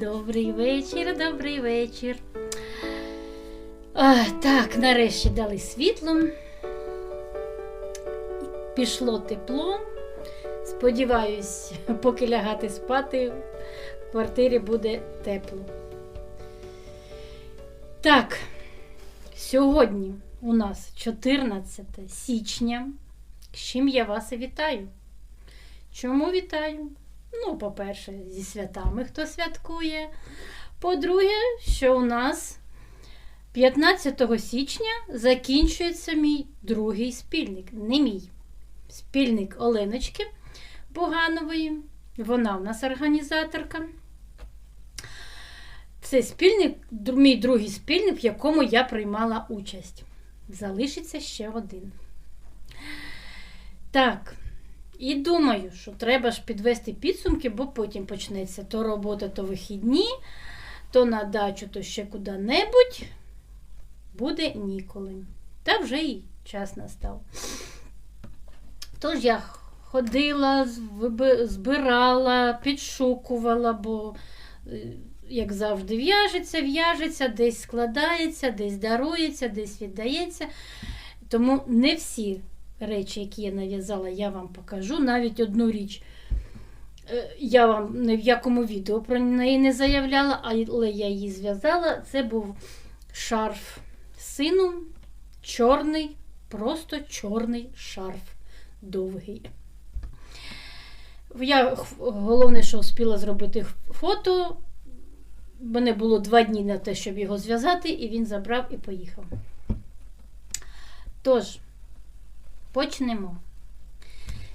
Добрий вечір, добрий вечір. А, так, нарешті дали світло. Пішло тепло. Сподіваюсь, поки лягати спати, в квартирі буде тепло. Так, сьогодні у нас 14 січня. З чим я вас і вітаю. Чому вітаю? Ну, по-перше, зі святами, хто святкує. По-друге, що у нас 15 січня закінчується мій другий спільник. Не мій. Спільник Оленочки Буганової. Вона у нас організаторка. Це спільник, мій другий спільник, в якому я приймала участь. Залишиться ще один. Так. І думаю, що треба ж підвести підсумки, бо потім почнеться то робота, то вихідні, то на дачу, то ще куди-небудь. Буде ніколи. Та вже і час настав. Тож я ходила, збирала, підшукувала, бо, е, як завжди, в'яжеться, в'яжеться, десь складається, десь дарується, десь віддається. Тому не всі речі, які я нав'язала, я вам покажу. Навіть одну річ е, я вам ні в якому відео про неї не заявляла, але я її зв'язала. Це був шарф сину, чорний, просто чорний шарф довгий. Я головне, що успіла зробити фото. Мене було два дні на те, щоб його зв'язати, і він забрав і поїхав. Тож, Почнемо.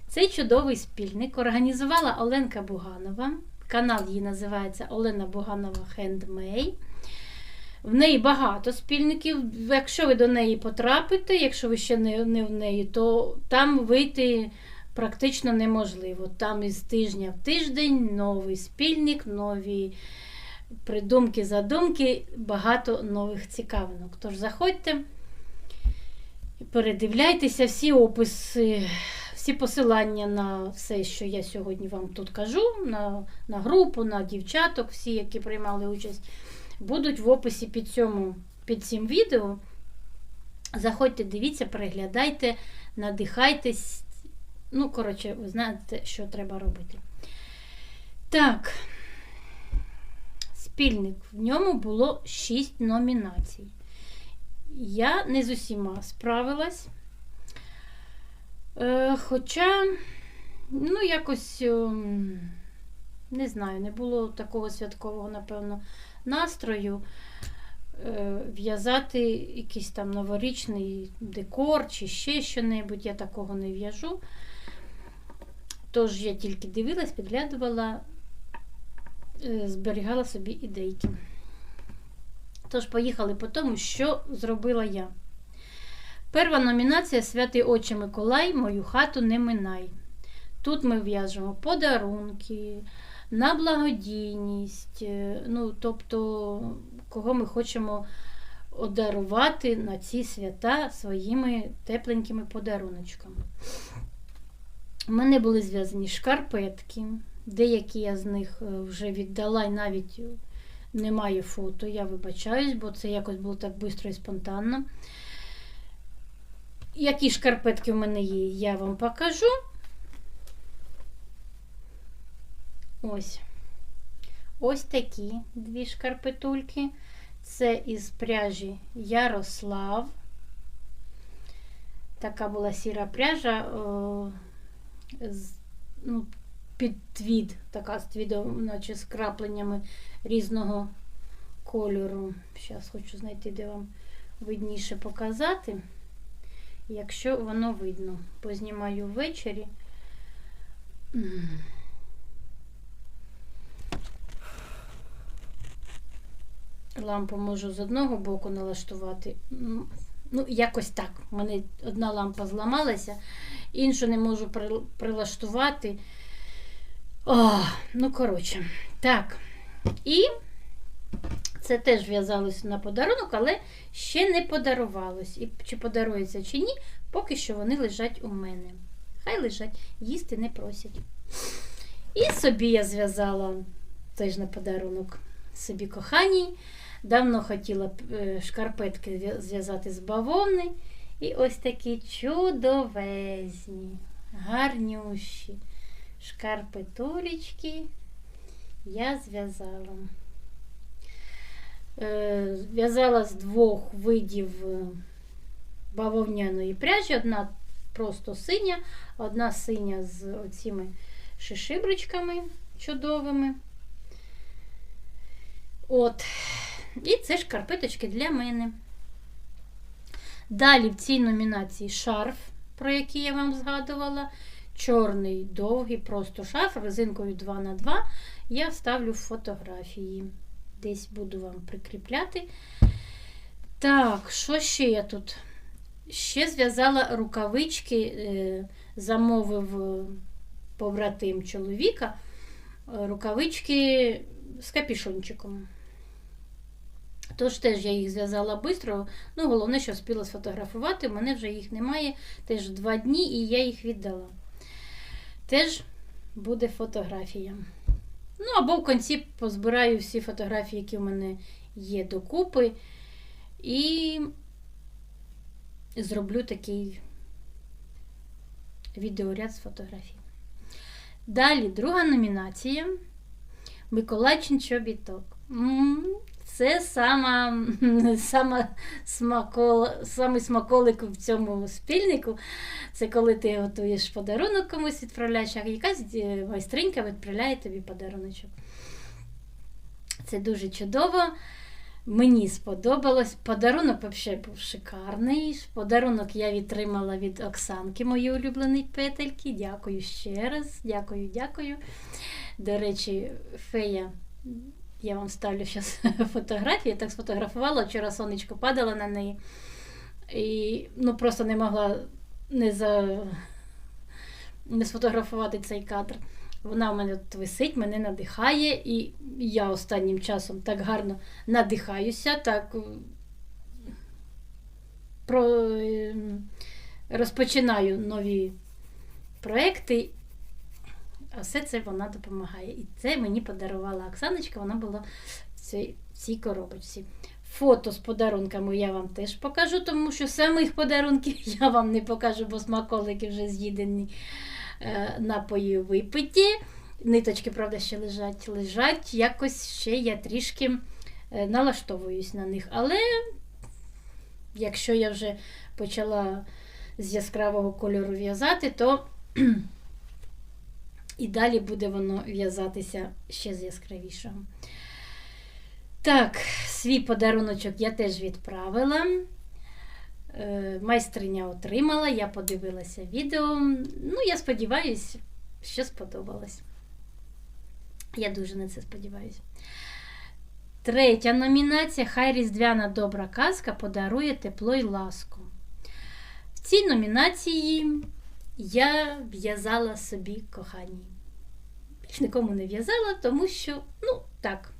Цей чудовий спільник організувала Оленка Буганова. Канал її називається Олена Буганова Хендмей. В неї багато спільників. Якщо ви до неї потрапите, якщо ви ще не, не в неї, то там вийти практично неможливо. Там із тижня в тиждень новий спільник, нові придумки, задумки, багато нових цікавинок. Тож заходьте. Передивляйтеся всі описи, всі посилання на все, що я сьогодні вам тут кажу, на, на групу, на дівчаток, всі, які приймали участь, будуть в описі під, цьому, під цим відео. Заходьте, дивіться, переглядайте, надихайтесь. Ну, коротше, ви знаєте, що треба робити. Так, спільник. В ньому було 6 номінацій. Я не з усіма справилась. Е, хоча, ну, якось, ем, не знаю, не було такого святкового, напевно, настрою е, в'язати якийсь там новорічний декор чи ще що-небудь. Я такого не в'яжу. Тож я тільки дивилась, підглядувала, е, зберігала собі ідейки. Тож поїхали по тому, що зробила я. Перша номінація Святий Отче Миколай, мою хату не минай. Тут ми в'яжемо подарунки, на благодійність, е, ну, тобто, кого ми хочемо одарувати на ці свята своїми тепленькими подаруночками. У мене були зв'язані шкарпетки, деякі я з них е, вже віддала і навіть немає фото, я вибачаюсь, бо це якось було так швидко і спонтанно. Які шкарпетки в мене є, я вам покажу. Ось. Ось такі дві шкарпетульки. Це із пряжі Ярослав. Така була сіра пряжа, о, з, ну, під твід, така з твідом, наче з крапленнями різного кольору. Зараз хочу знайти, де вам видніше показати. Якщо воно видно, познімаю ввечері. Лампу можу з одного боку налаштувати. Ну, якось так. У мене одна лампа зламалася, іншу не можу прилаштувати. О, ну, коротше, так. І це теж в'язалося на подарунок, але ще не подарувалось. І чи подарується, чи ні, поки що вони лежать у мене. Хай лежать, їсти не просять. І собі я зв'язала теж на подарунок собі коханій. Давно хотіла е, шкарпетки зв'язати з бавовни. І ось такі чудовезні, гарнющі шкарпетулечки я зв'язала. Е, В'язала з двох видів е, бавовняної пряжі. Одна просто синя, одна синя з оціми шишибричками чудовими. От. І це шкарпеточки для мене. Далі в цій номінації шарф, про який я вам згадувала. Чорний, довгий, просто шарф, резинкою 2х2. Я вставлю фотографії. Десь буду вам прикріпляти. Так, що ще я тут? Ще зв'язала рукавички, е, замовив е, побратим чоловіка, е, рукавички з капішончиком. Тож теж я їх зв'язала швидко. Ну, головне, що встигла сфотографувати. У мене вже їх немає. Теж два дні, і я їх віддала. Теж буде фотографія. Ну, або в кінці позбираю всі фотографії, які в мене є докупи. І зроблю такий відеоряд з фотографій. Далі друга номінація Миколайчин чобіток. Це сама, сама смакол, самий смаколик в цьому спільнику. Це коли ти готуєш подарунок комусь відправляєш, а якась е, майстринька відправляє тобі подаруночок. Це дуже чудово. Мені сподобалось. Подарунок взагалі був шикарний. Подарунок я відтримала від Оксанки, моєї улюбленої петельки. Дякую ще раз. Дякую, дякую. До речі, фея, я вам ставлю зараз фотографії. Я так сфотографувала, вчора сонечко падало на неї. І ну, просто не могла не, за... не сфотографувати цей кадр. Вона в мене тут висить, мене надихає, і я останнім часом так гарно надихаюся, так про... е, розпочинаю нові проекти, все це вона допомагає. І це мені подарувала Оксаночка, вона була в цій, в цій коробочці. Фото з подарунками я вам теж покажу, тому що самих подарунків я вам не покажу, бо смаколики вже з'їдені е, напої випиті. Ниточки, правда, ще лежать, лежать. Якось ще я трішки е, налаштовуюсь на них. Але якщо я вже почала з яскравого кольору в'язати, то і далі буде воно в'язатися ще з яскравішого. Так, свій подаруночок я теж відправила. Е, Майстриня отримала, я подивилася відео. Ну, я сподіваюся, що сподобалось. Я дуже на це сподіваюся. Третя номінація Хай Різдвяна добра казка подарує тепло й ласку. В цій номінації я в'язала собі коханій. Більш нікому не в'язала, тому що, ну, так,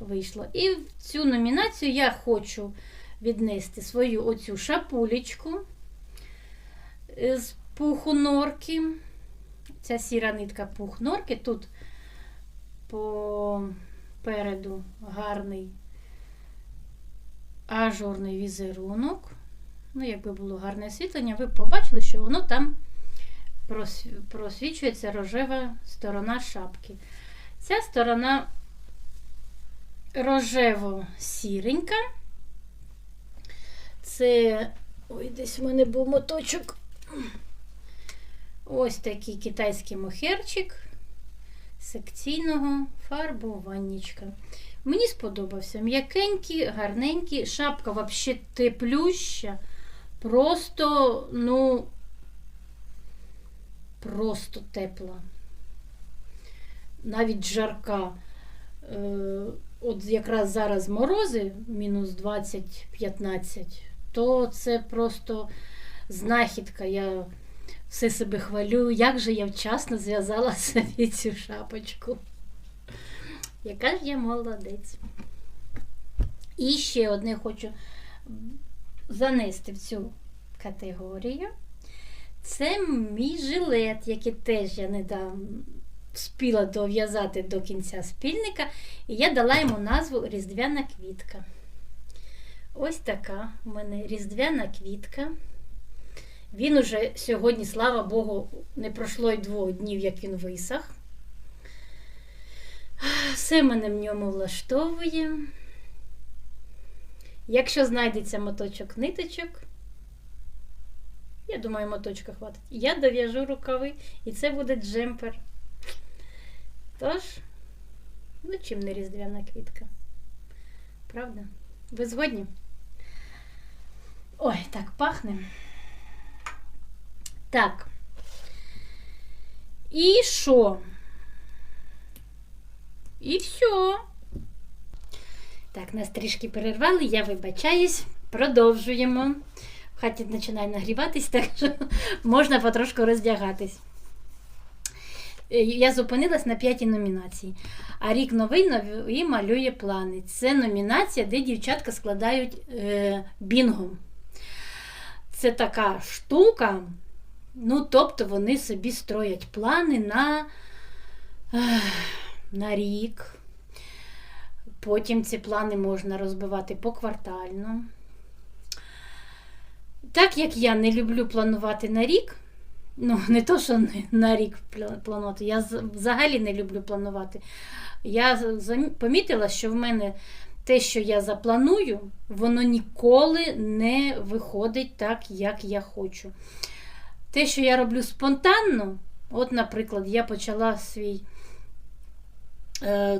вийшло. І в цю номінацію я хочу віднести свою оцю шапулечку е, з пуху норки. Ця сіра нитка пух норки. Тут попереду гарний ажурний візерунок. Ну, якби було гарне освітлення, ви б побачили, що воно там просвічується рожева сторона шапки. Ця сторона рожево-сіренька. Це. Ой, десь в мене був моточок. Ось такий китайський мохерчик секційного фарбуваннячка. Мені сподобався. М'якенький, гарненький, шапка взагалі теплюща. Просто, ну, просто тепла. Навіть жарка. Е, От якраз зараз морози, мінус 20-15, то це просто знахідка. Я все себе хвалю, як же я вчасно зв'язала собі цю шапочку. Яка ж я молодець. І ще одне хочу занести в цю категорію. Це мій жилет, який теж я недавно, спіла дов'язати до кінця спільника, і я дала йому назву Різдвяна квітка. Ось така в мене різдвяна квітка. Він уже сьогодні, слава Богу, не пройшло й двох днів, як він висох. Все мене в ньому влаштовує. Якщо знайдеться моточок ниточок, я думаю, моточка хватить. Я дов'яжу рукави, і це буде джемпер. Тож, ну чим не різдвяна квітка. Правда? Ви згодні? Ой, так пахне. Так. І що? І все. Так, нас трішки перервали, я вибачаюсь. Продовжуємо. Хаті починає нагріватись, так що можна потрошку роздягатись. Е, Я зупинилась на п'ятій номінації. А рік новий новий малює плани. Це номінація, де дівчатка складають е, бінго. Це така штука. Ну, тобто вони собі строять плани на, на рік. Потім ці плани можна розбивати поквартально. Так як я не люблю планувати на рік, ну, не то, що на рік планувати, я взагалі не люблю планувати. Я помітила, що в мене те, що я запланую, воно ніколи не виходить так, як я хочу. Те, що я роблю спонтанно, от, наприклад, я почала свій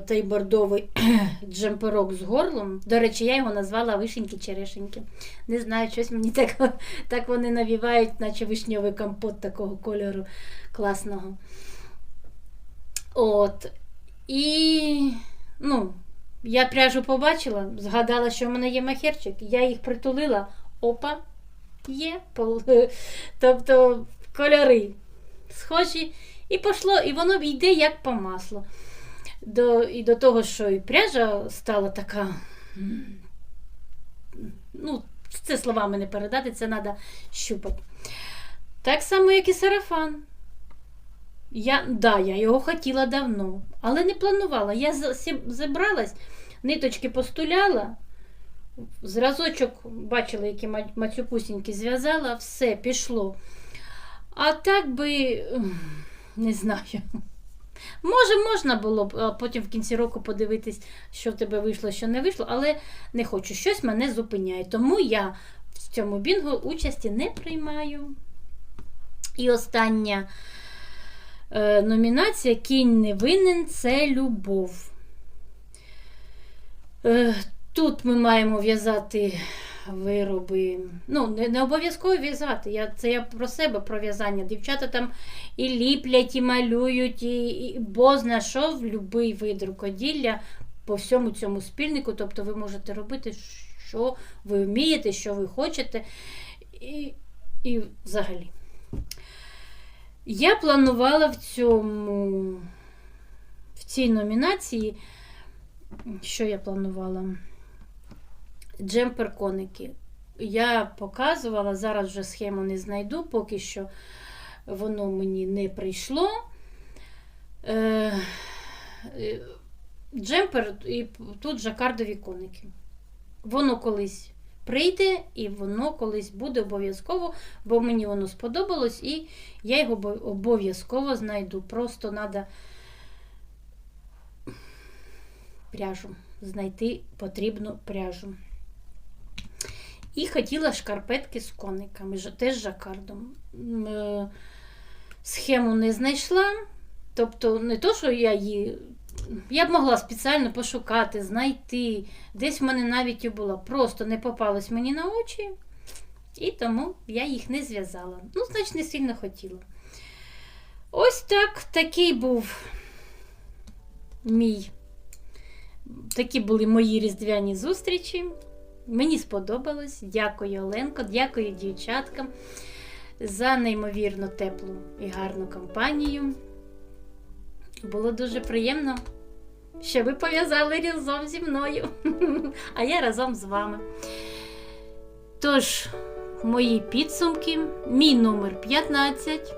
той бордовий джемперок з горлом. До речі, я його назвала вишеньки-черешеньки. Не знаю, щось мені так, так вони навівають, наче вишньовий компот такого кольору класного. От. І, ну, я пряжу побачила, згадала, що в мене є махерчик, я їх притулила. Опа, є. Тобто кольори схожі. І пішло, і воно йде як по маслу. До, і до того, що і пряжа стала така. Ну, це словами не передати, це треба щупати. Так само, як і сарафан. Я, да, я його хотіла давно, але не планувала. Я зібралась, ниточки постуляла, зразочок бачила, які ма- мацюпусінькі зв'язала, все, пішло. А так би, не знаю. Може, можна було б потім в кінці року подивитись, що в тебе вийшло, що не вийшло, але не хочу. Щось мене зупиняє. Тому я в цьому бінгу участі не приймаю. І остання е, номінація Кінь не винен це любов. Е, тут ми маємо в'язати вироби. Ну, не, не обов'язково в'язати. Я, це я про себе про в'язання. Дівчата там і ліплять, і малюють, і, і бозна що в будь-який вид рукоділля по всьому цьому спільнику. Тобто ви можете робити, що ви вмієте, що ви хочете. І, і взагалі. Я планувала в цьому в цій номінації. Що я планувала? Джемпер коники. Я показувала, зараз вже схему не знайду, поки що воно мені не прийшло. Е, е, Джемпер і тут жакардові коники. Воно колись прийде і воно колись буде обов'язково, бо мені воно сподобалось, і я його обов'язково знайду. Просто треба пряжу. Знайти потрібну пряжу. І хотіла шкарпетки з кониками, теж жакардом. Е, Схему не знайшла. Тобто, не то, що я її. Я б могла спеціально пошукати, знайти. Десь в мене навіть і була. Просто не попалось мені на очі, і тому я їх не зв'язала. Ну, значить, не сильно хотіла. Ось так, такий був мій. Такі були мої різдвяні зустрічі. Мені сподобалось. Дякую, Оленко, дякую дівчаткам за неймовірно теплу і гарну компанію. Було дуже приємно, що ви пов'язали разом зі мною, а я разом з вами. Тож, мої підсумки, мій номер 15.